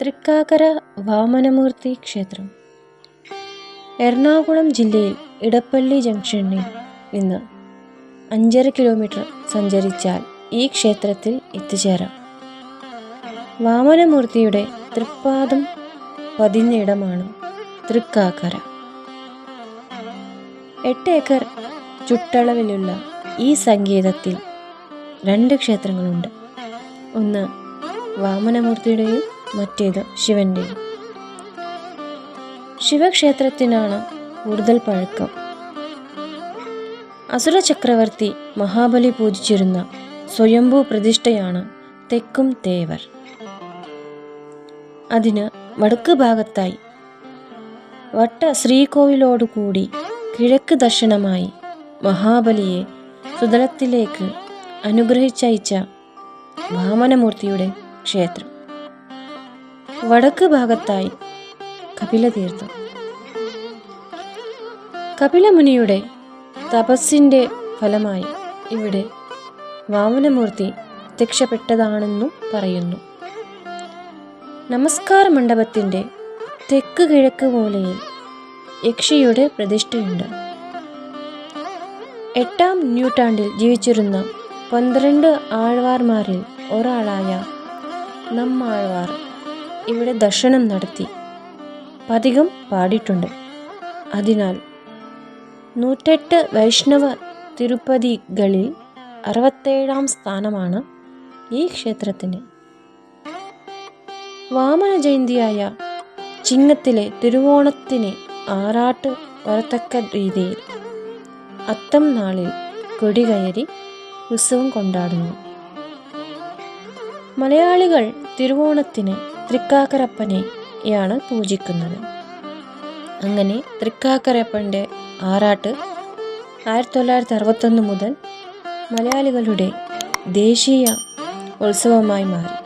തൃക്കാക്കര വാമനമൂർത്തി ക്ഷേത്രം. എറണാകുളം ജില്ലയിൽ ഇടപ്പള്ളി ജംഗ്ഷനിൽ നിന്ന് അഞ്ചര കിലോമീറ്റർ സഞ്ചരിച്ചാൽ ഈ ക്ഷേത്രത്തിൽ എത്തിച്ചേരാം. വാമനമൂർത്തിയുടെ തൃപ്പാദം പതിഞ്ഞ ഇടമാണ് തൃക്കാക്കര. എട്ട് ഏക്കർ ചുട്ടളവിലുള്ള ഈ സംഗീതത്തിൽ രണ്ട് ക്ഷേത്രങ്ങളുണ്ട്. ഒന്ന് വാമനമൂർത്തിയുടെയും മറ്റേത് ശിവന്റെയും ശിവക്ഷേത്രത്തിനാണ് കൂടുതൽ പഴക്കം. അസുര ചക്രവർത്തി മഹാബലി പൂജിച്ചിരുന്ന സ്വയംഭൂ പ്രതിഷ്ഠയാണ് തെക്കും തേവർ. അതിന് വടക്ക് ഭാഗത്തായി വട്ട ശ്രീകോവിലോടുകൂടി കിഴക്ക് ദർശനമായി മഹാബലിയെ സുതലത്തിലേക്ക് അനുഗ്രഹിച്ചയച്ച വാമനമൂർത്തിയുടെ ക്ഷേത്രം. വടക്ക് ഭാഗത്തായി കപിലതീർത്ഥം കപിലമുനിയുടെ തപസ്സിന്റെ ഫലമായി ഇവിടെ വാമനമൂർത്തി പ്രത്യക്ഷപ്പെട്ടതാണെന്നും പറയുന്നു. നമസ്കാര മണ്ഡപത്തിന്റെ തെക്ക് കിഴക്ക് മൂലയിൽ യക്ഷിയുടെ പ്രതിഷ്ഠയുണ്ട്. എട്ടാം നൂറ്റാണ്ടിൽ ജീവിച്ചിരുന്ന പന്ത്രണ്ട് ആഴ്വാർമാരിൽ ഒരാളായ നമ്മാഴ്വാർ ഇവിടെ ദർശനം നടത്തി. പതികം പാടിയിട്ടുണ്ട്. അതിനാൽ നൂറ്റെട്ട് വൈഷ്ണവ തിരുപ്പതികളിൽ അറുപത്തേഴാം സ്ഥാനമാണ് ഈ ക്ഷേത്രത്തിന്. വാമന ജയന്തിയായ ചിങ്ങത്തിലെ തിരുവോണത്തിന് ആറാട്ട് വരത്തക്ക രീതിയിൽ അത്തം നാളിൽ കൊടികയറി ഉത്സവം കൊണ്ടാടുന്നു. മലയാളികൾ തിരുവോണത്തിന് തൃക്കാക്കരപ്പനെയാണ് പൂജിക്കുന്നത്. അങ്ങനെ തൃക്കാക്കരപ്പന്റെ ആറാട്ട് ആയിരത്തി തൊള്ളായിരത്തി അറുപത്തൊന്ന് മുതൽ മലയാളികളുടെ ദേശീയ ഉത്സവമായി മാറി.